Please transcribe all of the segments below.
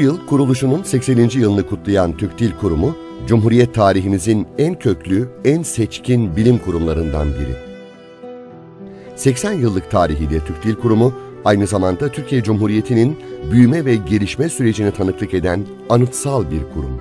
Bu yıl kuruluşunun 80. yılını kutlayan Türk Dil Kurumu, Cumhuriyet tarihimizin en köklü, en seçkin bilim kurumlarından biri. 80 yıllık tarihiyle Türk Dil Kurumu, aynı zamanda Türkiye Cumhuriyeti'nin büyüme ve gelişme sürecine tanıklık eden anıtsal bir kurum.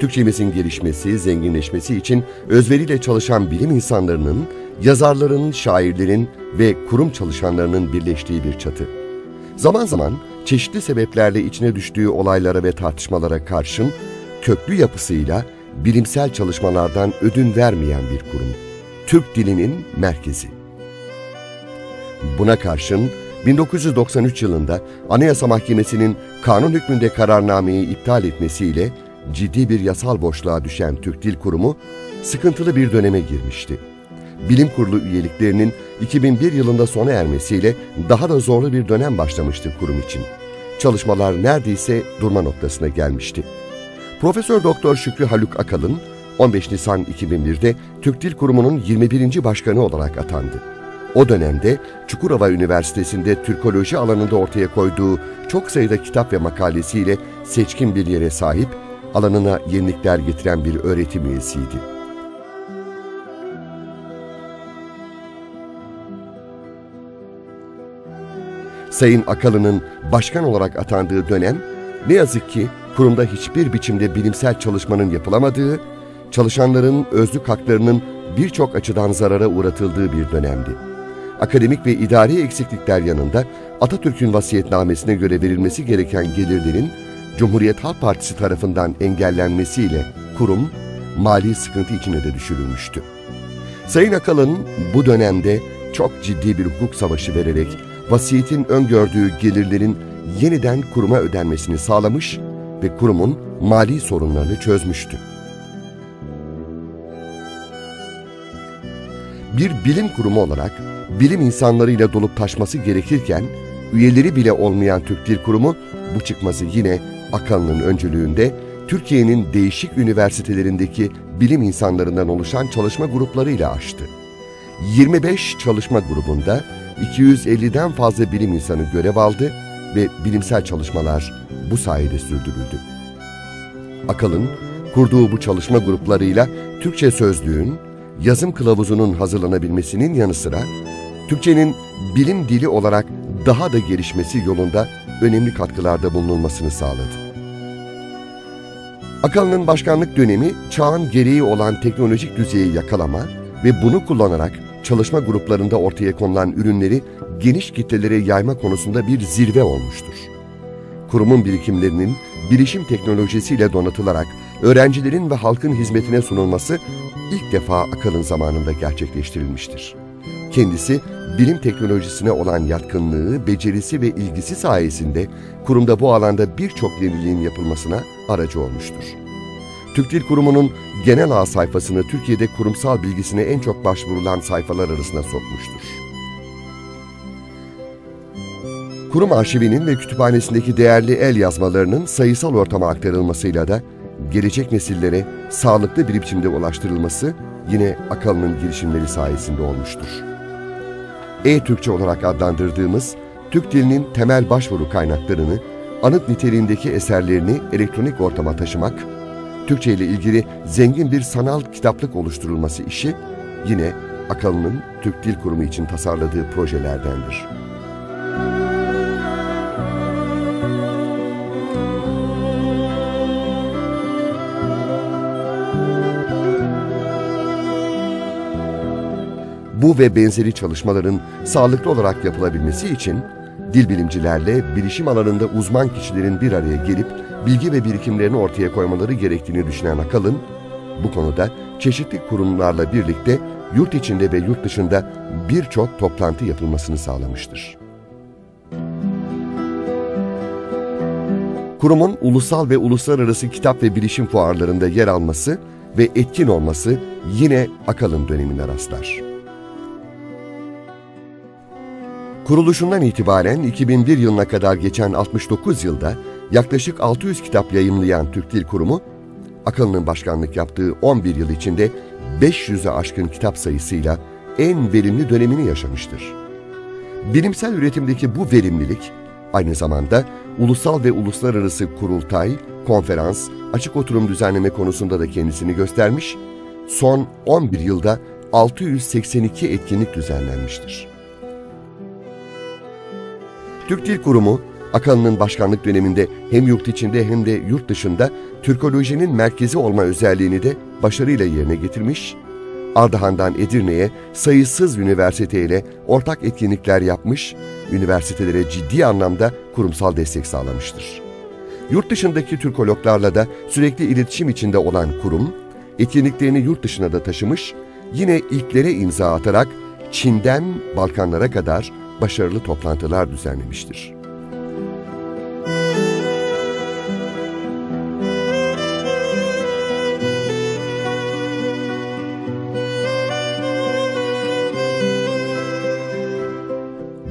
Türkçemizin gelişmesi, zenginleşmesi için özveriyle çalışan bilim insanlarının, yazarların, şairlerin ve kurum çalışanlarının birleştiği bir çatı. Zaman zaman çeşitli sebeplerle içine düştüğü olaylara ve tartışmalara karşın köklü yapısıyla bilimsel çalışmalardan ödün vermeyen bir kurum. Türk dilinin merkezi. Buna karşın 1993 yılında Anayasa Mahkemesi'nin kanun hükmünde kararnameyi iptal etmesiyle ciddi bir yasal boşluğa düşen Türk Dil Kurumu sıkıntılı bir döneme girmişti. Bilim Kurulu üyeliklerinin 2001 yılında sona ermesiyle daha da zorlu bir dönem başlamıştı kurum için. Çalışmalar neredeyse durma noktasına gelmişti. Profesör Doktor Şükrü Haluk Akalın 15 Nisan 2001'de Türk Dil Kurumu'nun 21. başkanı olarak atandı. O dönemde Çukurova Üniversitesi'nde Türkoloji alanında ortaya koyduğu çok sayıda kitap ve makalesiyle seçkin bir yere sahip alanına yenilikler getiren bir öğretim üyesiydi. Sayın Akalı'nın başkan olarak atandığı dönem, ne yazık ki kurumda hiçbir biçimde bilimsel çalışmanın yapılamadığı, çalışanların özlük haklarının birçok açıdan zarara uğratıldığı bir dönemdi. Akademik ve idari eksiklikler yanında Atatürk'ün vasiyetnamesine göre verilmesi gereken gelirlerin Cumhuriyet Halk Partisi tarafından engellenmesiyle kurum mali sıkıntı içine de düşürülmüştü. Sayın Akalın bu dönemde çok ciddi bir hukuk savaşı vererek vasiyetin öngördüğü gelirlerin yeniden kuruma ödenmesini sağlamış ve kurumun mali sorunlarını çözmüştü. Bir bilim kurumu olarak bilim insanlarıyla dolup taşması gerekirken üyeleri bile olmayan Türk Dil Kurumu bu çıkmazı yine Akan'ın öncülüğünde Türkiye'nin değişik üniversitelerindeki bilim insanlarından oluşan çalışma gruplarıyla açtı. 25 çalışma grubunda 250'den fazla bilim insanı görev aldı ve bilimsel çalışmalar bu sayede sürdürüldü. Akal'ın kurduğu bu çalışma gruplarıyla Türkçe sözlüğün, yazım kılavuzunun hazırlanabilmesinin yanı sıra Türkçenin bilim dili olarak daha da gelişmesi yolunda önemli katkılarda bulunulmasını sağladı. Akalının başkanlık dönemi çağın gereği olan teknolojik düzeyi yakalama ve bunu kullanarak çalışma gruplarında ortaya konulan ürünleri geniş kitlelere yayma konusunda bir zirve olmuştur. Kurumun birikimlerinin bilişim teknolojisiyle donatılarak öğrencilerin ve halkın hizmetine sunulması ilk defa Akalın zamanında gerçekleştirilmiştir. Kendisi bilim teknolojisine olan yatkınlığı, becerisi ve ilgisi sayesinde kurumda bu alanda birçok yeniliğin yapılmasına aracı olmuştur. Türk Dil Kurumu'nun genel ağ sayfasını Türkiye'de kurumsal bilgisine en çok başvurulan sayfalar arasına sokmuştur. Kurum arşivinin ve kütüphanesindeki değerli el yazmalarının sayısal ortama aktarılmasıyla da gelecek nesillere sağlıklı bir biçimde ulaştırılması yine Akalı'nın girişimleri sayesinde olmuştur. E-Türkçe olarak adlandırdığımız Türk dilinin temel başvuru kaynaklarını, anıt niteliğindeki eserlerini elektronik ortama taşımak, Türkçe ile ilgili zengin bir sanal kitaplık oluşturulması işi yine Akalı'nın Türk Dil Kurumu için tasarladığı projelerdendir. Bu ve benzeri çalışmaların sağlıklı olarak yapılabilmesi için dil bilimcilerle bilişim alanında uzman kişilerin bir araya gelip bilgi ve birikimlerini ortaya koymaları gerektiğini düşünen Akalın, bu konuda çeşitli kurumlarla birlikte yurt içinde ve yurt dışında birçok toplantı yapılmasını sağlamıştır. Kurumun ulusal ve uluslararası kitap ve bilişim fuarlarında yer alması ve etkin olması yine Akalın dönemine rastlar. Kuruluşundan itibaren 2001 yılına kadar geçen 69 yılda yaklaşık 600 kitap yayımlayan Türk Dil Kurumu, Akıl'ın başkanlık yaptığı 11 yıl içinde 500'e aşkın kitap sayısıyla en verimli dönemini yaşamıştır. Bilimsel üretimdeki bu verimlilik aynı zamanda ulusal ve uluslararası kurultay, konferans, açık oturum düzenleme konusunda da kendisini göstermiş, son 11 yılda 682 etkinlik düzenlenmiştir. Türk Dil Kurumu, Akan'ın başkanlık döneminde hem yurt içinde hem de yurt dışında Türkolojinin merkezi olma özelliğini de başarıyla yerine getirmiş, Ardahan'dan Edirne'ye sayısız üniversiteyle ortak etkinlikler yapmış, üniversitelere ciddi anlamda kurumsal destek sağlamıştır. Yurt dışındaki Türkologlarla da sürekli iletişim içinde olan kurum, etkinliklerini yurt dışına da taşımış, yine ilklere imza atarak Çin'den Balkanlara kadar başarılı toplantılar düzenlemiştir.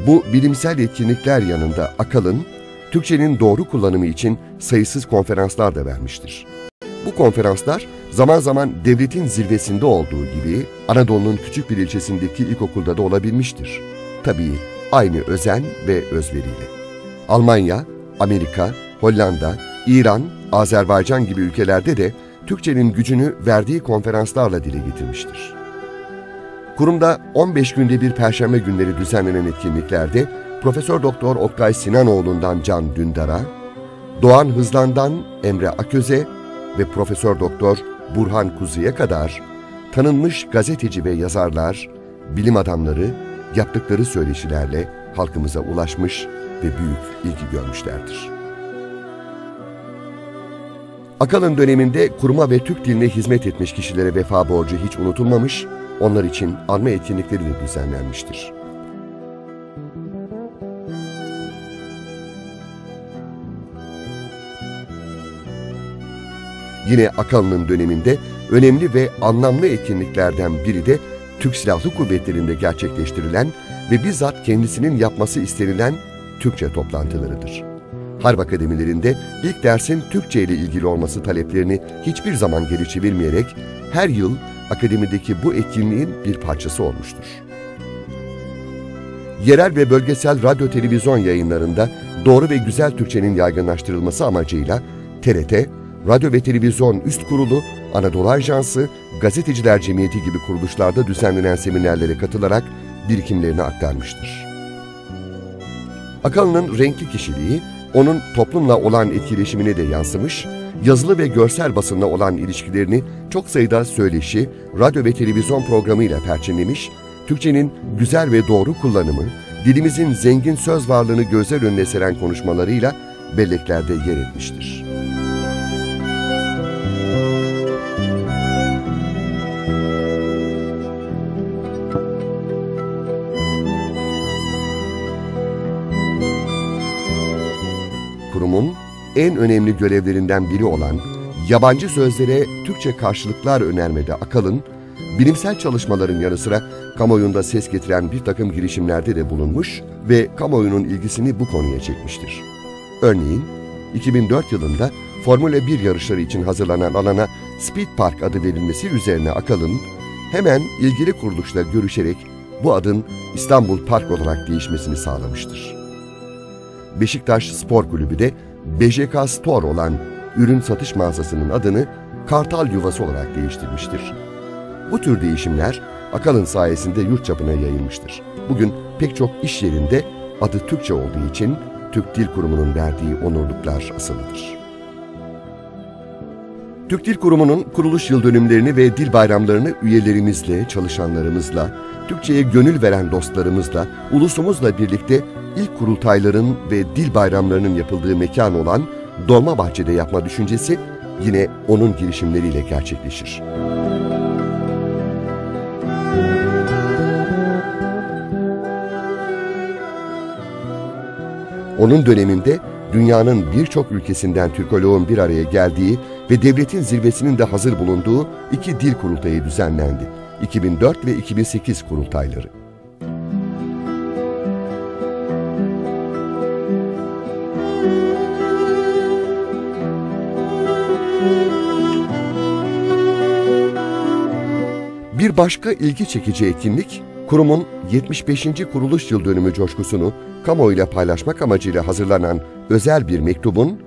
Bu bilimsel etkinlikler yanında Akal'ın Türkçenin doğru kullanımı için sayısız konferanslar da vermiştir. Bu konferanslar zaman zaman devletin zirvesinde olduğu gibi Anadolu'nun küçük bir ilçesindeki ilkokulda da olabilmiştir. Tabii aynı özen ve özveriyle. Almanya, Amerika, Hollanda, İran, Azerbaycan gibi ülkelerde de Türkçenin gücünü verdiği konferanslarla dile getirmiştir. Kurumda 15 günde bir perşembe günleri düzenlenen etkinliklerde Profesör Doktor Oktay Sinanoğlu'ndan Can Dündar'a, Doğan Hızlan'dan Emre Aköze ve Profesör Doktor Burhan Kuzu'ya kadar tanınmış gazeteci ve yazarlar, bilim adamları yaptıkları söyleşilerle halkımıza ulaşmış ve büyük ilgi görmüşlerdir. Akalın döneminde kuruma ve Türk diline hizmet etmiş kişilere vefa borcu hiç unutulmamış, onlar için anma etkinlikleri de düzenlenmiştir. Yine Akalın'ın döneminde önemli ve anlamlı etkinliklerden biri de Türk Silahlı Kuvvetleri'nde gerçekleştirilen ve bizzat kendisinin yapması istenilen Türkçe toplantılarıdır. Harp akademilerinde ilk dersin Türkçe ile ilgili olması taleplerini hiçbir zaman geri çevirmeyerek her yıl akademideki bu etkinliğin bir parçası olmuştur. Yerel ve bölgesel radyo televizyon yayınlarında doğru ve güzel Türkçenin yaygınlaştırılması amacıyla TRT, Radyo ve Televizyon Üst Kurulu, Anadolu Ajansı, Gazeteciler Cemiyeti gibi kuruluşlarda düzenlenen seminerlere katılarak birikimlerini aktarmıştır. Akalın'ın renkli kişiliği, onun toplumla olan etkileşimine de yansımış, yazılı ve görsel basınla olan ilişkilerini çok sayıda söyleşi, radyo ve televizyon programıyla perçinlemiş, Türkçenin güzel ve doğru kullanımı, dilimizin zengin söz varlığını gözler önüne seren konuşmalarıyla belleklerde yer etmiştir. En önemli görevlerinden biri olan yabancı sözlere Türkçe karşılıklar önermede Akalın, bilimsel çalışmaların yanı sıra kamuoyunda ses getiren bir takım girişimlerde de bulunmuş ve kamuoyunun ilgisini bu konuya çekmiştir. Örneğin 2004 yılında Formula 1 yarışları için hazırlanan alana Speed Park adı verilmesi üzerine Akalın hemen ilgili kuruluşla görüşerek bu adın İstanbul Park olarak değişmesini sağlamıştır. Beşiktaş Spor Kulübü de BJK Store olan ürün satış mağazasının adını Kartal Yuvası olarak değiştirmiştir. Bu tür değişimler Akalın sayesinde yurt çapına yayılmıştır. Bugün pek çok iş yerinde adı Türkçe olduğu için Türk Dil Kurumu'nun verdiği onurluklar asılıdır. Türk Dil Kurumu'nun kuruluş yıl dönümlerini ve dil bayramlarını üyelerimizle, çalışanlarımızla, Türkçe'ye gönül veren dostlarımızla, ulusumuzla birlikte ilk kurultayların ve dil bayramlarının yapıldığı mekan olan Dolmabahçe'de yapma düşüncesi yine onun girişimleriyle gerçekleşir. Onun döneminde dünyanın birçok ülkesinden Türkoloğun bir araya geldiği ve devletin zirvesinin de hazır bulunduğu iki dil kurultayı düzenlendi. 2004 ve 2008 kurultayları. Bir başka ilgi çekici etkinlik, kurumun 75. kuruluş yıl dönümü coşkusunu kamuoyuyla paylaşmak amacıyla hazırlanan özel bir mektubun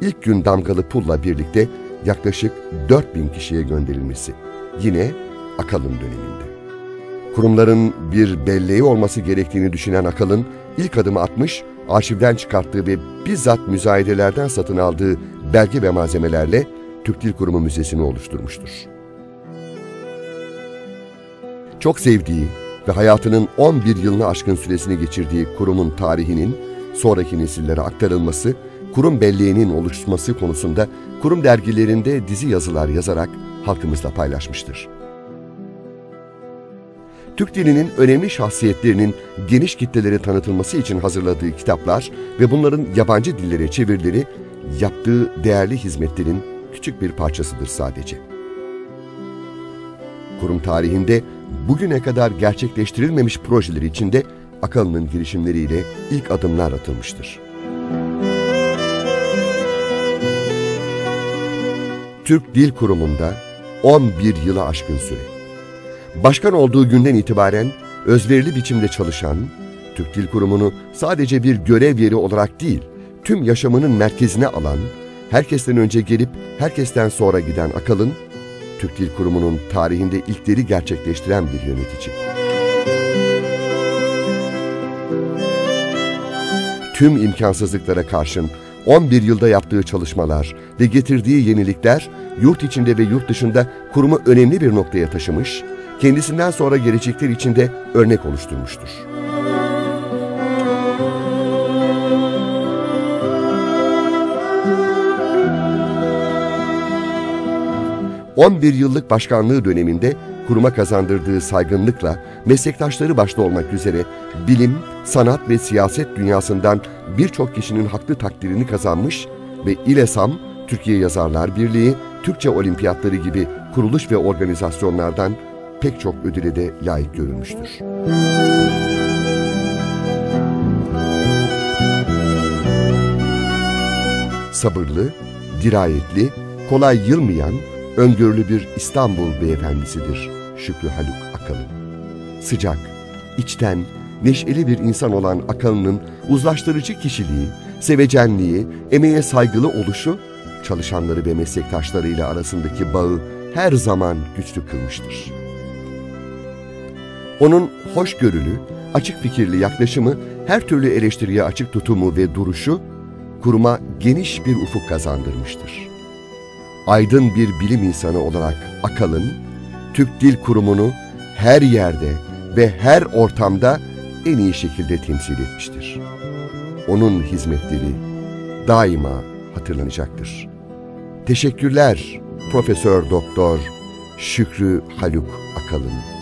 ilk gün damgalı pulla birlikte yaklaşık 4000 kişiye gönderilmesi. Yine Akalın döneminde. Kurumların bir belleği olması gerektiğini düşünen Akalın ilk adımı atmış, arşivden çıkarttığı ve bizzat müzayedelerden satın aldığı belge ve malzemelerle Türk Dil Kurumu Müzesi'ni oluşturmuştur. Çok sevdiği ve hayatının 11 yılını aşkın süresini geçirdiği kurumun tarihinin sonraki nesillere aktarılması, kurum belleğinin oluşması konusunda kurum dergilerinde dizi yazılar yazarak halkımızla paylaşmıştır. Türk dilinin önemli şahsiyetlerinin geniş kitlelere tanıtılması için hazırladığı kitaplar ve bunların yabancı dillere çevirileri yaptığı değerli hizmetlerin küçük bir parçasıdır sadece. Kurum tarihinde bugüne kadar gerçekleştirilmemiş projeler içinde Akalı'nın girişimleriyle ilk adımlar atılmıştır. Türk Dil Kurumu'nda 11 yılı aşkın süre. Başkan olduğu günden itibaren özverili biçimde çalışan, Türk Dil Kurumu'nu sadece bir görev yeri olarak değil, tüm yaşamının merkezine alan, herkesten önce gelip herkesten sonra giden Akalın, Türk Dil Kurumu'nun tarihinde ilkleri gerçekleştiren bir yönetici. Tüm imkansızlıklara karşın 11 yılda yaptığı çalışmalar ve getirdiği yenilikler yurt içinde ve yurt dışında kurumu önemli bir noktaya taşımış, kendisinden sonra gelecekler için de örnek oluşturmuştur. 11 yıllık başkanlığı döneminde kuruma kazandırdığı saygınlıkla meslektaşları başta olmak üzere bilim, sanat ve siyaset dünyasından birçok kişinin haklı takdirini kazanmış ve İLESAM, Türkiye Yazarlar Birliği, Türkçe Olimpiyatları gibi kuruluş ve organizasyonlardan pek çok ödüle de layık görülmüştür. Sabırlı, dirayetli, kolay yılmayan, öngörülü bir İstanbul beyefendisidir Şükrü Haluk Akalın. Sıcak, içten, neşeli bir insan olan Akalın'ın uzlaştırıcı kişiliği, sevecenliği, emeğe saygılı oluşu, çalışanları ve meslektaşlarıyla arasındaki bağı her zaman güçlü kılmıştır. Onun hoşgörülü, açık fikirli yaklaşımı, her türlü eleştiriye açık tutumu ve duruşu, kuruma geniş bir ufuk kazandırmıştır aydın bir bilim insanı olarak Akalın, Türk Dil Kurumu'nu her yerde ve her ortamda en iyi şekilde temsil etmiştir. Onun hizmetleri daima hatırlanacaktır. Teşekkürler Profesör Doktor Şükrü Haluk Akalın.